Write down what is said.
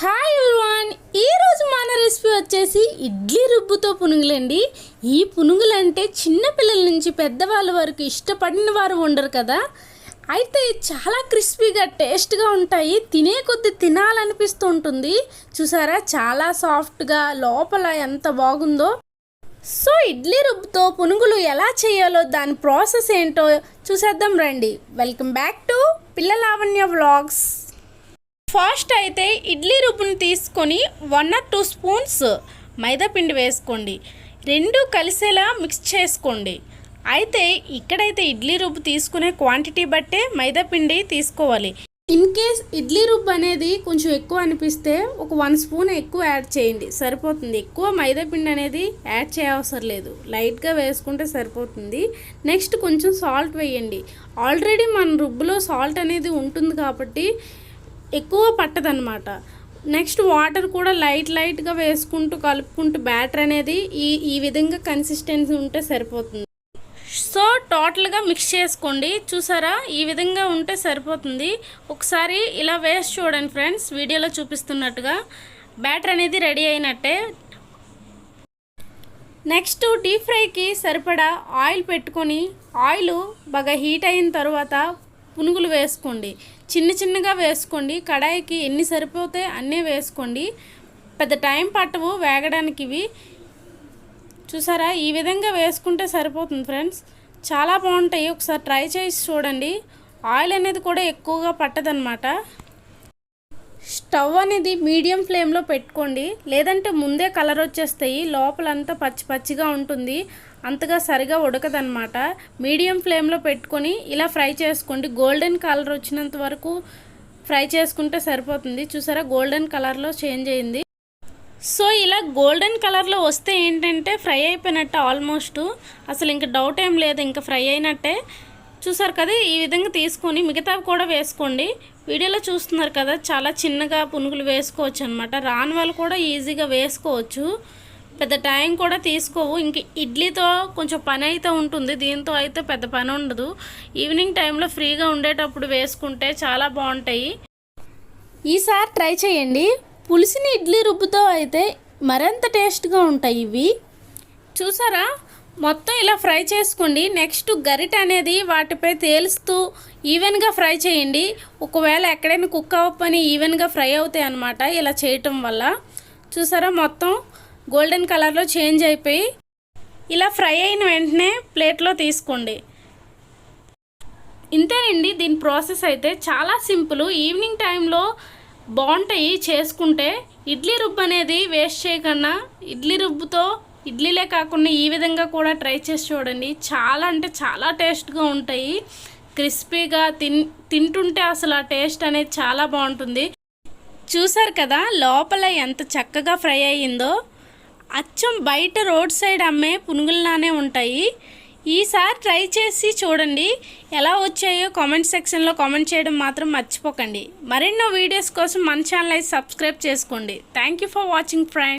Hi everyone ఈరోజు మన recipe వచ్చేసి ఇడ్లీ రుబ్బుతో పునుగులండి. ఈ పునుగులు అంటే చిన్నపిల్లల నుంచి పెద్దవాళ్ళ వరకు ఇష్టపడిన వారు ఉండరు కదా. అయితే చాలా క్రిస్పీగా టేస్ట్గా ఉంటాయి. తినే కొద్ది తినాలనిపిస్తూ ఉంటుంది. చూసారా? చాలా సాఫ్ట్గా లోపల ఎంత బాగుందో. సో ఇడ్లీ రుబ్బుతో పునుగులు ఎలా చేయాలో దాని ప్రాసెస్ ఏంటో చూసేద్దాం రండి. Welcome back to Pilla Lavanya vlogs fast అయితే ఇడ్లీ రుబ్బుని తీసుకొని వన్ ఆర్ టూ స్పూన్స్ మైదాపిండి వేసుకోండి. రెండు కలిసేలా మిక్స్ చేసుకోండి. అయితే ఇక్కడైతే ఇడ్లీ రుబ్బు తీసుకునే క్వాంటిటీ బట్టే మైదాపిండి తీసుకోవాలి. ఇన్ కేస్ ఇడ్లీ రుబ్బు అనేది కొంచెం ఎక్కువ అనిపిస్తే ఒక వన్ స్పూన్ ఎక్కువ యాడ్ చేయండి. సరిపోతుంది. ఎక్కువ మైదాపిండి అనేది యాడ్ చేయవసరం లేదు. లైట్గా వేసుకుంటే సరిపోతుంది. నెక్స్ట్ కొంచెం సాల్ట్ వేయండి. ఆల్రెడీ మన రుబ్బులో సాల్ట్ అనేది ఉంటుంది కాబట్టి ఎక్కువ పట్టదనమాట నెక్స్ట్ వాటర్ కూడా లైట్ లైట్గా వేసుకుంటూ కలుపుకుంటూ బ్యాటర్ అనేది ఈ ఈ విధంగా కన్సిస్టెన్సీ ఉంటే సరిపోతుంది. సో టోటల్గా మిక్స్ చేసుకోండి. చూసారా? ఈ విధంగా ఉంటే సరిపోతుంది. ఒకసారి ఇలా వేసి చూడండి ఫ్రెండ్స్. వీడియోలో చూపిస్తున్నట్టుగా బ్యాటర్ అనేది రెడీ అయినట్టే. నెక్స్ట్ డీప్ ఫ్రైకి సరిపడా ఆయిల్ పెట్టుకొని ఆయిల్ బాగా హీట్ అయిన తర్వాత పునుగులు వేసుకోండి. చిన్న చిన్నగా వేసుకోండి. కడాయికి ఎన్ని సరిపోతే అన్నీ వేసుకోండి. పెద్ద టైం పట్టవు వేగడానికి ఇవి. చూసారా? ఈ విధంగా వేసుకుంటే సరిపోతుంది ఫ్రెండ్స్. చాలా బాగుంటాయి. ఒకసారి ట్రై చేసి చూడండి. ఆయిల్ అనేది కూడా ఎక్కువగా పట్టదనమాట స్టవ్ అనేది మీడియం ఫ్లేమ్లో పెట్టుకోండి. లేదంటే ముందే కలర్ వచ్చేస్తాయి. లోపలంతా పచ్చి పచ్చిగా ఉంటుంది. అంతగా సరిగా ఉడకదనమాట మీడియం ఫ్లేమ్లో పెట్టుకొని ఇలా ఫ్రై చేసుకోండి. గోల్డెన్ కలర్ వచ్చినంత వరకు ఫ్రై చేసుకుంటే సరిపోతుంది. చూసారా? గోల్డెన్ కలర్లో చేంజ్ అయింది. సో ఇలా గోల్డెన్ కలర్లో వస్తే ఏంటంటే ఫ్రై అయిపోయినట్టే ఆల్మోస్ట్. అసలు ఇంకా డౌట్ ఏం లేదు. ఇంకా ఫ్రై అయినట్టే. చూసారు కదా ఈ విధంగా తీసుకొని మిగతావి కూడా వేసుకోండి. వీడియోలో చూస్తున్నారు కదా చాలా చిన్నగా పునుగులు వేసుకోవచ్చు అనమాట రాని వాళ్ళు కూడా ఈజీగా వేసుకోవచ్చు. పెద్ద టైం కూడా తీసుకోవు. ఇంక ఇడ్లీతో కొంచెం పని అయితే ఉంటుంది దీంతో అయితే పెద్ద పని ఉండదు. ఈవినింగ్ టైంలో ఫ్రీగా ఉండేటప్పుడు వేసుకుంటే చాలా బాగుంటాయి. ఈసారి ట్రై చేయండి. పులిసిన ఇడ్లీ రుబ్బుతో అయితే మరింత టేస్ట్గా ఉంటాయి ఇవి. చూసారా? మొత్తం ఇలా ఫ్రై చేసుకోండి. నెక్స్ట్ గరిట అనేది వాటిపై తేలుస్తూ ఈవెన్గా ఫ్రై చేయండి. ఒకవేళ ఎక్కడైనా కుక్ అవ్వని ఈవెన్గా ఫ్రై అవుతాయి అనమాట ఇలా చేయటం వల్ల. చూసారా మొత్తం గోల్డెన్ కలర్లో చేంజ్ అయిపోయి ఇలా ఫ్రై అయిన వెంటనే ప్లేట్లో తీసుకోండి. ఇంతేనండి దీని ప్రాసెస్ అయితే. చాలా సింపుల్. ఈవినింగ్ టైంలో బాగుంటాయి చేసుకుంటే. ఇడ్లీ రుబ్బు అనేది వేస్ట్ చేయకుండా ఇడ్లీ రుబ్బుతో ఇడ్లీలే కాకుండా ఈ విధంగా కూడా ట్రై చేసి చూడండి. చాలా అంటే చాలా టేస్ట్గా ఉంటాయి. క్రిస్పీగా తిన్ తింటుంటే అసలు ఆ టేస్ట్ అనేది చాలా బాగుంటుంది. చూసారు కదా లోపల ఎంత చక్కగా ఫ్రై అయ్యిందో? అచ్చం బయట రోడ్ సైడ్ అమ్మే పునుగుల్లానే ఉంటాయి. ఈసారి ట్రై చేసి చూడండి. ఎలా వచ్చాయో కామెంట్ సెక్షన్లో కామెంట్ చేయడం మాత్రం మర్చిపోకండి. మరెన్నో వీడియోస్ కోసం మన ఛానల్ అయితే సబ్స్క్రైబ్ చేసుకోండి. Thank you for watching friend.